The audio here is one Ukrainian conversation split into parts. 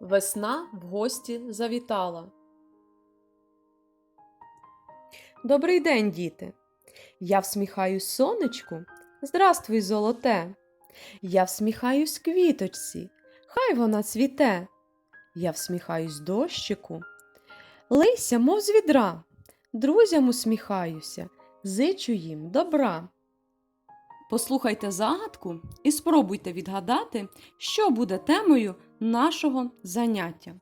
Весна в гості завітала. Добрий день, діти! Я всміхаюсь сонечку. Здравствуй, золоте! Я всміхаюсь квіточці, хай вона цвіте. Я всміхаюсь дощику. Лийся, мов з відра. Друзям усміхаюся, зичу їм добра. Послухайте загадку і спробуйте відгадати, що буде темою нашого заняття.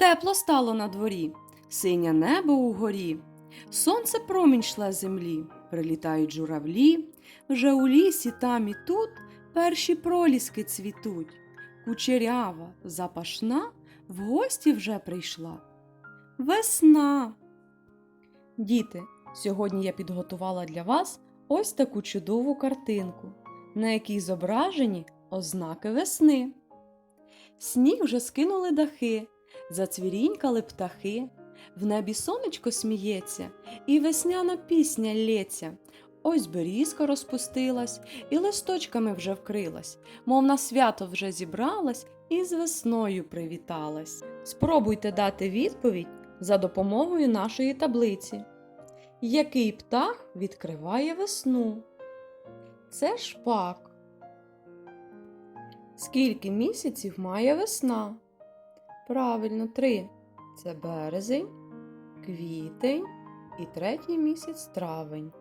Тепло стало на дворі, синє небо угорі, сонце промінь шле землі, прилітають журавлі, вже у лісі там і тут перші проліски цвітуть. Кучерява, запашна, в гості вже прийшла. Весна. Діти, сьогодні я підготувала для вас ось таку чудову картинку, на якій зображені ознаки весни. Сніг вже скинули дахи, зацвірінькали птахи, в небі сонечко сміється, і весняна пісня лється. Ось берізка розпустилась і листочками вже вкрилась, мов на свято вже зібралась і з весною привіталась. Спробуйте дати відповідь за допомогою нашої таблиці. Який птах відкриває весну? Це шпак. Скільки місяців має весна? Правильно, три. Це березень, квітень і третій місяць травень.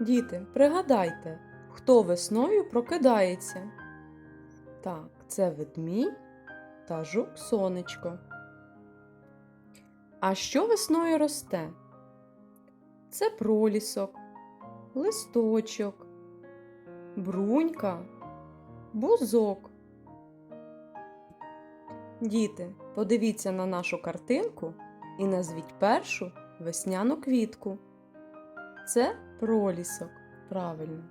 Діти, пригадайте, хто весною прокидається? Так, це ведмідь та жук сонечко. А що весною росте? Це пролісок, листочок, брунька, бузок. Діти, подивіться на нашу картинку і назвіть першу весняну квітку. Це пролісок. Правильно.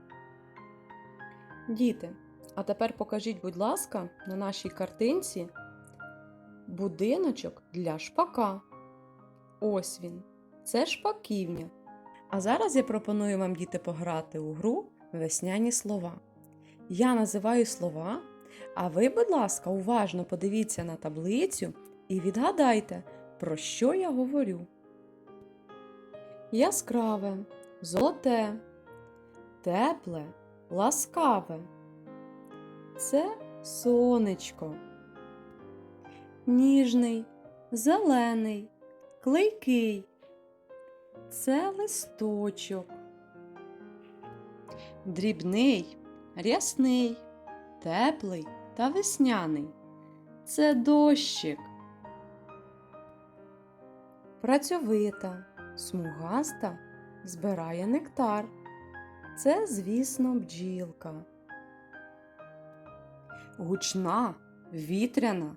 Діти, а тепер покажіть, будь ласка, на нашій картинці будиночок для шпака. Ось він. Це шпаківня. А зараз я пропоную вам, діти, пограти у гру весняні слова. Я називаю слова, а ви, будь ласка, уважно подивіться на таблицю і відгадайте, про що я говорю. Яскраве, золоте, тепле, ласкаве. Це сонечко. Ніжний, зелений, клейкий. Це листочок. Дрібний, рясний, теплий та весняний. Це дощик. Працьовита, смугаста збирає нектар. Це, звісно, бджілка. Гучна, вітряна,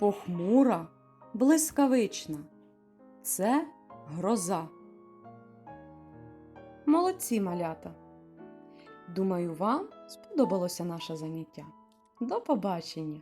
похмура, блискавична. Це гроза. Молодці малята! Думаю, вам сподобалося наше заняття. До побачення!